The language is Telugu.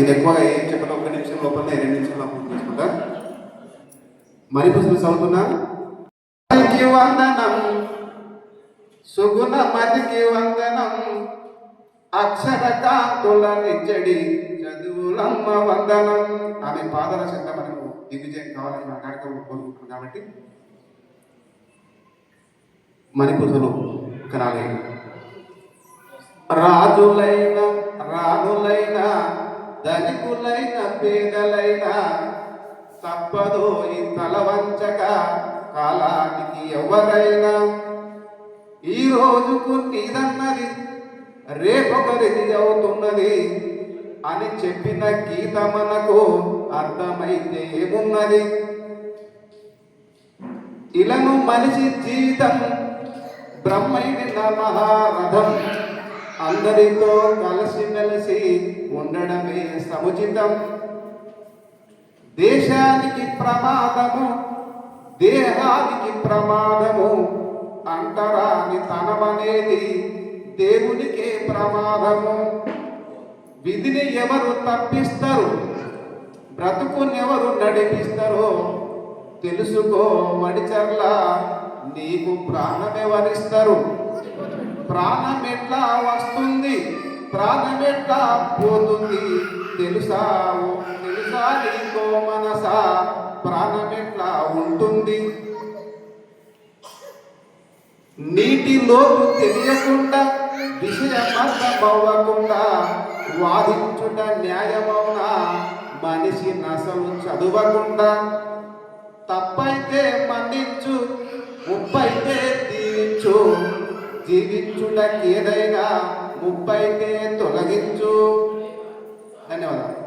నేను ఎక్కువగా ఏం చెప్పను ఒక నిమిషం లోపలనే రెండు నిమిషాలు పూర్తి చేసుకుంటా? మరి పుస్తకం చదువుతున్నా? వందనం సుగుణ మతికి వందనం అక్షర కాంతుల నిచ్చడి చదువులమ్మ వందనం. ఆమె పాదల చెంత మనకు దిగ్విజయం కావాలని మన కార్యక్రమం కోరుకుంటున్నాం కాబట్టి. మణిపుతులు కనాలి రాజులైన రాణులైన ధనికులైన పేదలైన తప్పదో ఈ తల వంచక కాలానికి ఎవరైనా. ఈ రోజుకు నీదన్నది రేపొకరిది అవుతున్నది అని చెప్పిన గీత మనకు అర్థమైతే ఏమున్నది? ఇలను మనిషి జీవితం బ్రహ్మైన మహారథం అందరితో కలిసిమెలిసి ఉండడమే సముచితం. దేశానికి ప్రమాదము దేహానికి ప్రమాదము అంటరాని తనమనేది దేవునికే ప్రమాదము. విధిని ఎవరు తప్పిస్తారు? బ్రతుకునెవరు నడిపిస్తారో తెలుసుకో మడిచర్ల నీకు ప్రాణమెవరిస్తారు? ప్రాణం ఎట్లా వస్తుంది? ప్రాణం ఎట్లా పోతుంది? తెలుసా తెలుసా నీకో మనసా? ప్రాణం ఎట్లా ఉంటుంది నీటిలోపు తెలియకుండా విషయమర్థమవ్వకుండా వాదించుట న్యాయమౌనా మనిషి నసలు చదవకుండా తప్పైతే మన్నించు ఉప్పైతే జీవించుటకేదైనా ముప్పైతే తొలగించు. ధన్యవాదాలు.